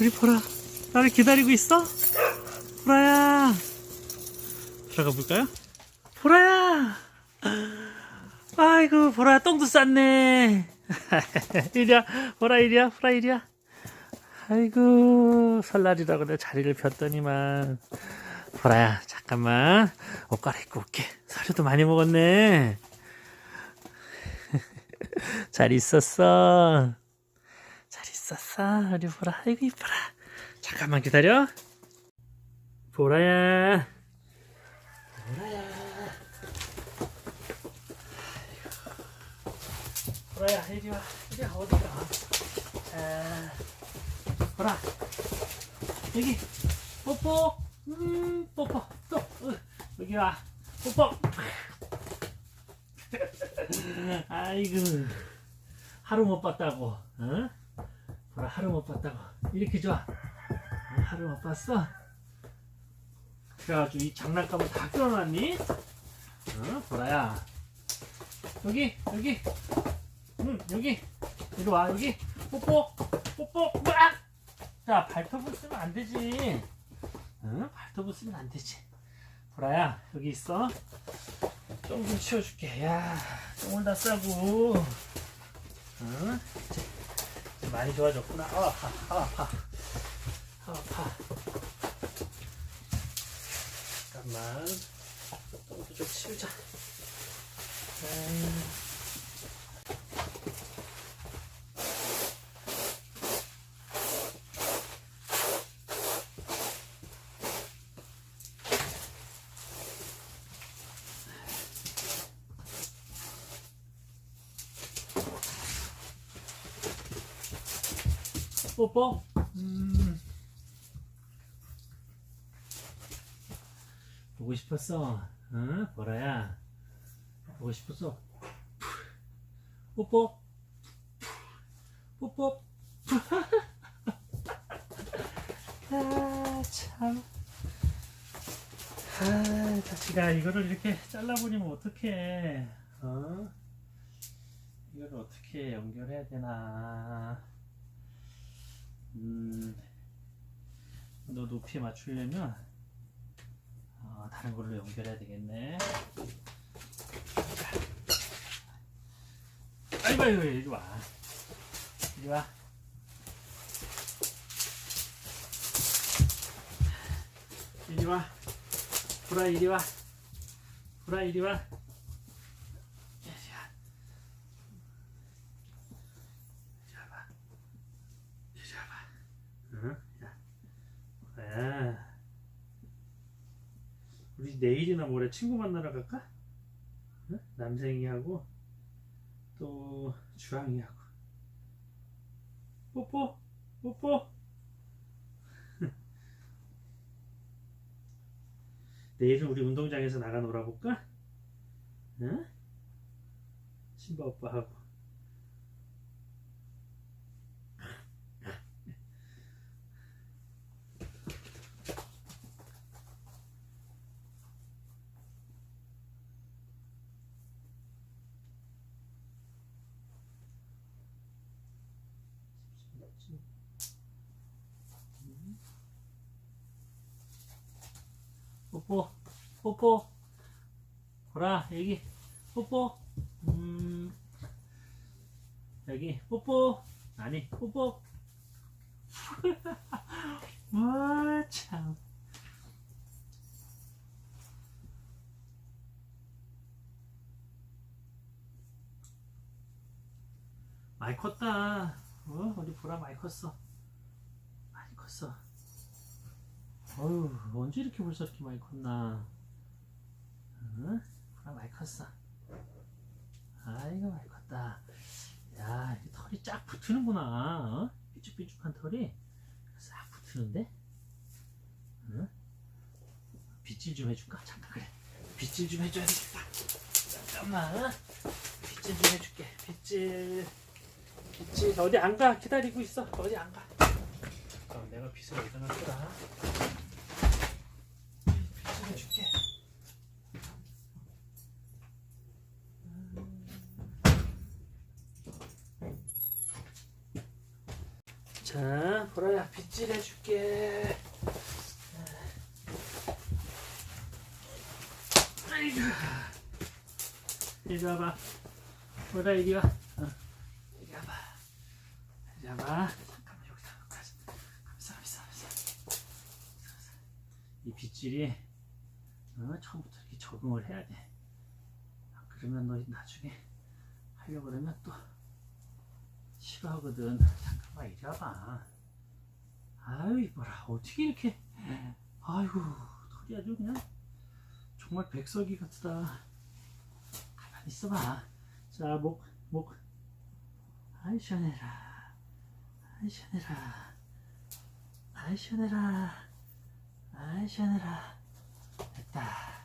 우리 보라 나를 기다리고 있어? 보라야. 들어가 볼까요? 보라야! 아이고 보라야 똥도 쌌네. 이리야 보라 이리야 보라 이리야 아이고 설날이라고 내가 자리를 폈더니만. 보라야 잠깐만. 옷 갈아입고 올게. 사료도 많이 먹었네. 잘 있었어 잘 있었어? 우리 보라. 아이고 이뻐라. 잠깐만 기다려. 보라야. 보라야. 보라야 이리 와. 이리 와 어디가? 자 보라. 여기. 뽀뽀. 음 뽀뽀. 또 어, 여기 와. 뽀뽀. 아이고. 하루 못 봤다고 어? 보라 하루 못 봤다고. 이렇게 좋아. 어, 하루 못 봤어? 그래가지고 이 장난감을 다 끌어놨니? 어 보라야. 여기 여기. 응 여기. 이리 와 여기. 뽀뽀 뽀뽀. 으악! 자 발톱을 쓰면 안 되지. 응 발톱을 쓰면 안 되지. 보라야 여기 있어. 똥 좀 치워줄게. 야 똥을 다 싸고. 응 많이 좋아졌구나. 아 아파 아 아파 아 아파 잠깐만. 똥도 좀 치우자. 음. 뽀뽀. 음. 보고 싶었어. 응? 보라야. 보고 싶었어. 뽀뽀. 뽀뽀. 아, 참. 아, 자식아, 이거를 이렇게 잘라버리면 어떡해. 어? 이걸 어떻게 연결해야 되나. 음, 너 높이 맞추려면 어, 다른 걸로 연결해야 되겠네. 아이고 아이고 이리 와. 이리 와. 이리 와. 보라 이리 와. 보라 이리 와. 이리 와. 이리 와봐. 이리 와봐. 응? 야. 아. 내일이나 모레 친구 만나러 갈까? 응? 남생이하고 또 주황이하고 뽀뽀 뽀뽀 내일은 우리 운동장에서 나가 놀아볼까? 응? 신바 오빠하고 뽀뽀 뽀뽀. 보라 여기 뽀뽀. 음. 여기 뽀뽀. 아니 뽀뽀. 와참. 많이 컸다. 어 우리 보라 많이 컸어. 많이 컸어 어휴, 언제 이렇게 벌써 이렇게 많이 컸나? 응? 아, 많이 컸어. 아이고, 많이 컸다. 야, 이게 털이 쫙 붙이는구나. 어? 삐죽삐죽한 털이 싹 붙이는데? 응? 빗질 좀 해줄까? 잠깐, 그래. 빗질 좀 해줘야 되겠다. 잠깐만. 어? 빗질 좀 해줄게. 빗질. 빗질. 어디 안 가? 기다리고 있어. 어디 안 가? 그럼 내가 빗을 어디다 놨더라? 해줄게. 자, 자, 보라야 빗질 해줄게. 아이고. 이리 와봐. 보라 이리 와. 어. 이리 와봐. 이리 와봐. 잠깐만 여기다. 감사, 감사, 감사. 이 빗질이 적응을 해야 돼. 안 그러면 너 나중에 하려고 그러면 또 싫어하거든. 잠깐만 이리 와봐. 아유 이뻐라. 어떻게 이렇게 아이고 털이 아주 그냥 정말 백설기 같다. 가만히 있어봐. 자, 목, 목. 아이, 시원해라. 아이, 시원해라. 아이, 시원해라. 아이, 시원해라. 됐다.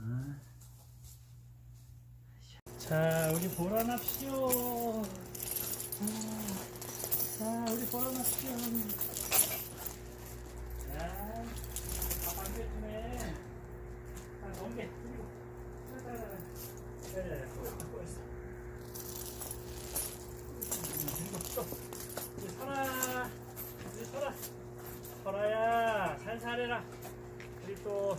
어. 자, 우리 보라납시오. 자, 자, 우리 보라납시오. 자, 밥 안 됐네. 아, 넘게. 그리고. 자자자자. 그리고 또. 우리 설아. 우리 설아. 설아야, 살살해라. 우리 또.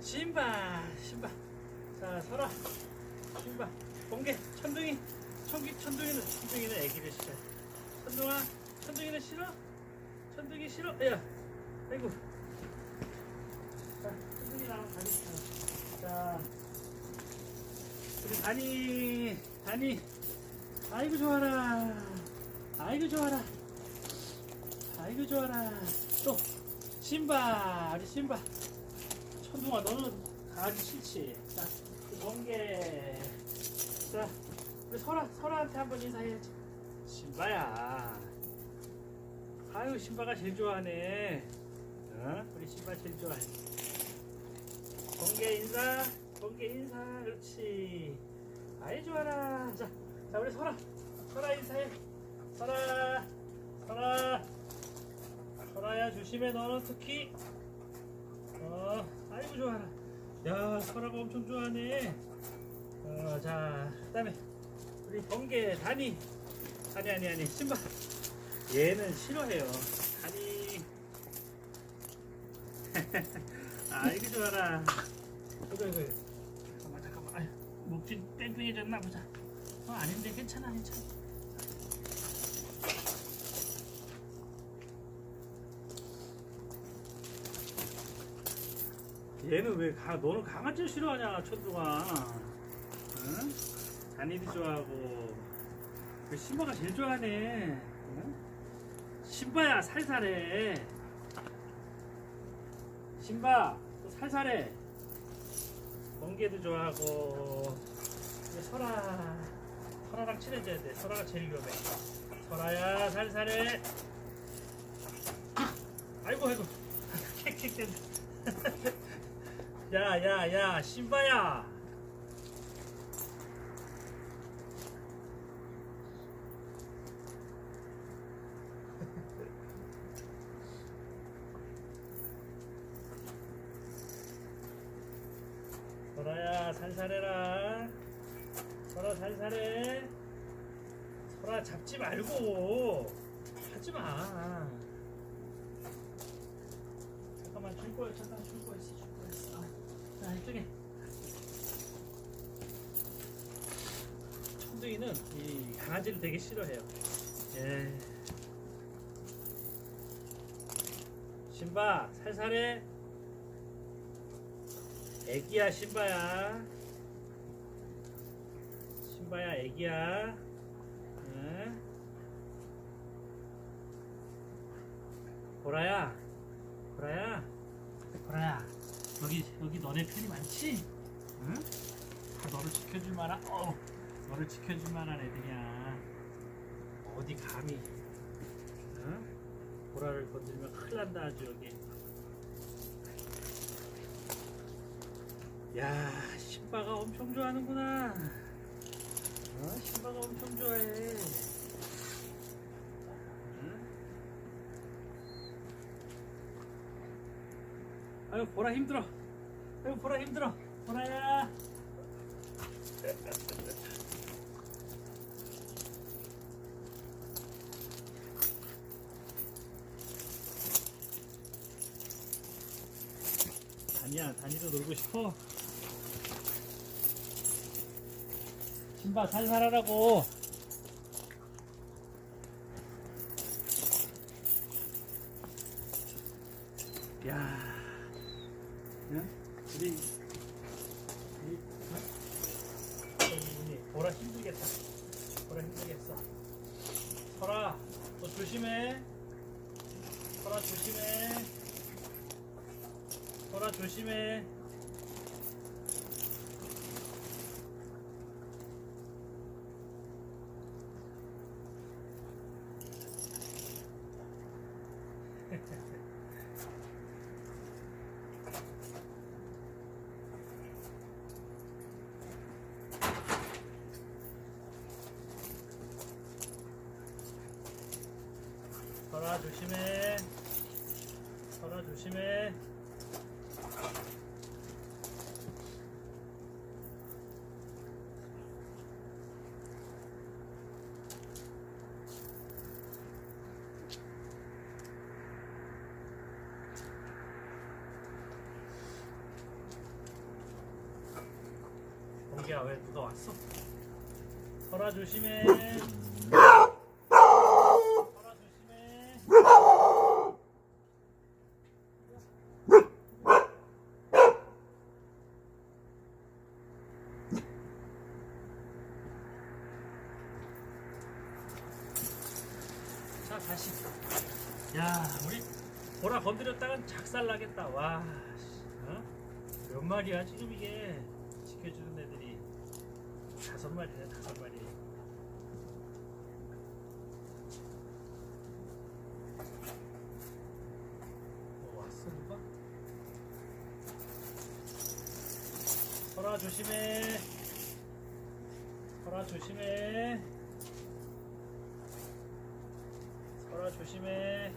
신바, 신바. 자, 설아. 신바. 번개, 천둥이. 천기, 천둥이는, 천둥이는 애기를 싫어. 천둥아, 천둥이는 싫어? 천둥이 싫어? 야, 아이고. 자, 천둥이랑 다니. 자, 우리 다니, 다니. 아이고 좋아라. 아이고 좋아라. 아이고 좋아라. 또 신바, 우리 신바. 천둥아, 너는 강아지 싫지? 자, 번개. 자, 우리 설아, 설아한테 한번 인사해야지. 신바야. 아유, 신바가 제일 좋아하네. 어? 우리 신바 제일 좋아해. 번개 인사, 번개 인사, 그렇지. 아이 좋아라. 자, 자 우리 설아, 설아 인사해. 설아, 설아, 설아야 조심해. 너는 특히. 어, 아이고 좋아라. 야, 설아가 엄청 좋아하네. 어, 자, 그 다음에 우리 번개 다니, 다니 아니 아니 신바. 얘는 싫어해요. 다니. 아이고 좋아라. 이거 이거. 잠깐만 잠깐만. 아유, 목줄 뺑뺑해졌나 보자. 어 아닌데 괜찮아 괜찮아. 얘는 왜 가? 너는 강아지를 싫어하냐 천둥아? 응? 다니도 좋아하고 그 신바가 제일 좋아하네. 응? 신바야 살살해. 신바 또 살살해. 번개도 좋아하고 이제 설아 설아랑 친해져야 돼. 설아가 제일 위험해. 설아야 살살해. 아이고 아이고 킥킥댄. 야야야 신바야. 살살해라. 설아 살살해. 설아 잡지 말고 하지 마. 잠깐만 줄 거야. 잠깐 줄 거였어. 줄 거였어. 자 이쪽에. 천둥이는 이 강아지를 되게 싫어해요. 예. 신바 살살해. 애기야 신바야 신바야 애기야 응? 보라야 보라야 보라야 여기 여기 너네 편이 많지? 응? 다 너를 지켜줄 만한 어 너를 지켜줄 만한 애들이야 어디 감히 응? 보라를 건들면 큰일 난다 아주 여기 야 신바가 엄청 좋아하는구나. 어? 신바가 엄청 좋아해. 응? 아유 보라 힘들어. 아유 보라 힘들어. 보라야. 다니야 다니도 놀고 싶어? 신바 살살하라고. 야. 응? 우리 우리 어? 보라 힘들겠다. 보라 힘들겠어. 설아 너 조심해. 설아 조심해. 설아 조심해 설아 조심해. 설아 조심해. 공기야 왜 누가 왔어? 설아 조심해 자 다시. 야 우리 보라 건드렸다간 작살 나겠다. 와 씨, 어? 몇 마리야 지금 이게? 지켜주는 애들이. 다섯 마리네 다섯 마리. 뭐 왔어 누가? 설아 조심해. 설아 조심해 설아 조심해.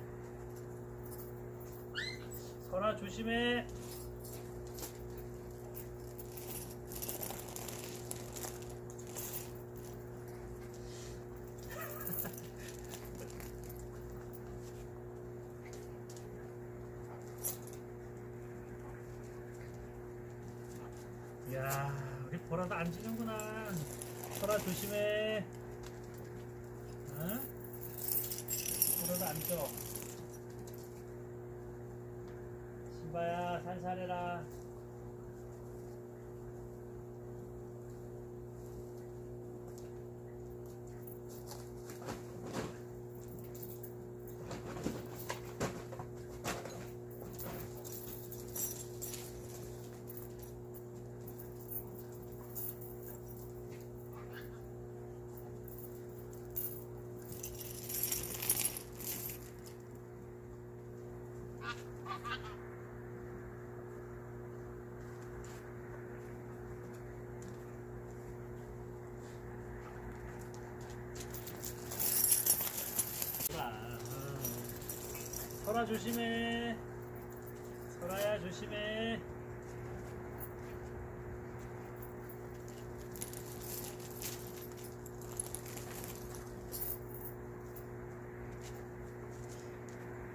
설아 조심해. 야 우리 보라도 안 지는구나. 설아 조심해 어? 보라도 안 져. 신바야 살살해라 어. 설아 조심해. 설아야 조심해.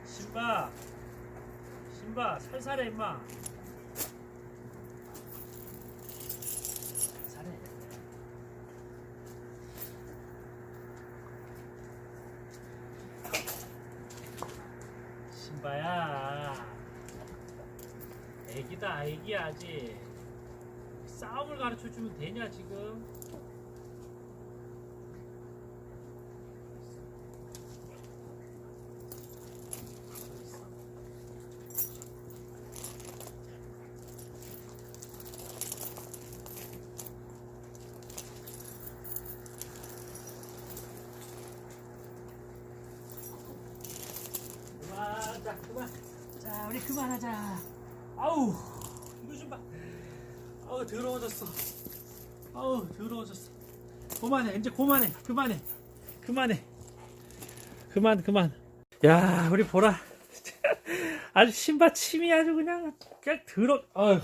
신바 신바 살살해 임마. 살살해. 신바야. 애기다 애기야 아직. 싸움을 가르쳐 주면 되냐 지금 그만 자 그만. 자 우리 그만하자. 아우 이거 좀 봐. 아우 더러워졌어. 아우 더러워졌어. 그만해 이제 그만해 그만해. 그만해. 그만 그만. 야 우리 보라. 아주 신바 침이 아주 그냥 그냥 더러 아휴.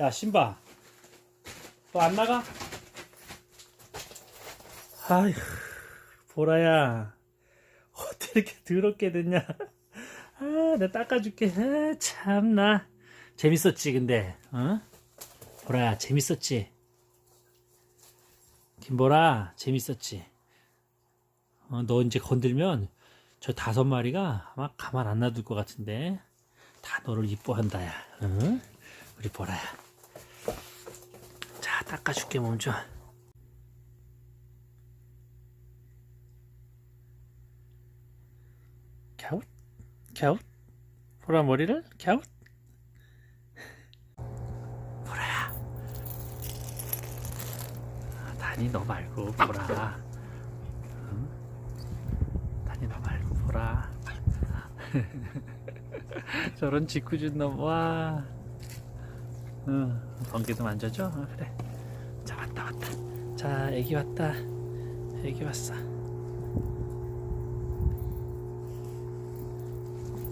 야 신바. 또 안 나가? 아휴 보라야. 어떻게 이렇게 더럽게 됐냐 아, 내가 닦아줄게. 아, 참나. 재밌었지 근데 어? 보라야 재밌었지 김보라 재밌었지 어, 너 이제 건들면 저 다섯 마리가 아마 가만 안 놔둘 것 같은데 다 너를 이뻐한다 야 응? 우리 보라야 자 닦아줄게 몸 좀 갸웃 보라 머리를 갸웃 보라야 아, 다니 너 말고 보라 응? 다니 너 말고 보라 저런 짓궂은 놈, 와. 응, 번개도 만져줘? 어, 그래. 자, 왔다, 왔다. 자, 애기 왔다. 애기 왔어.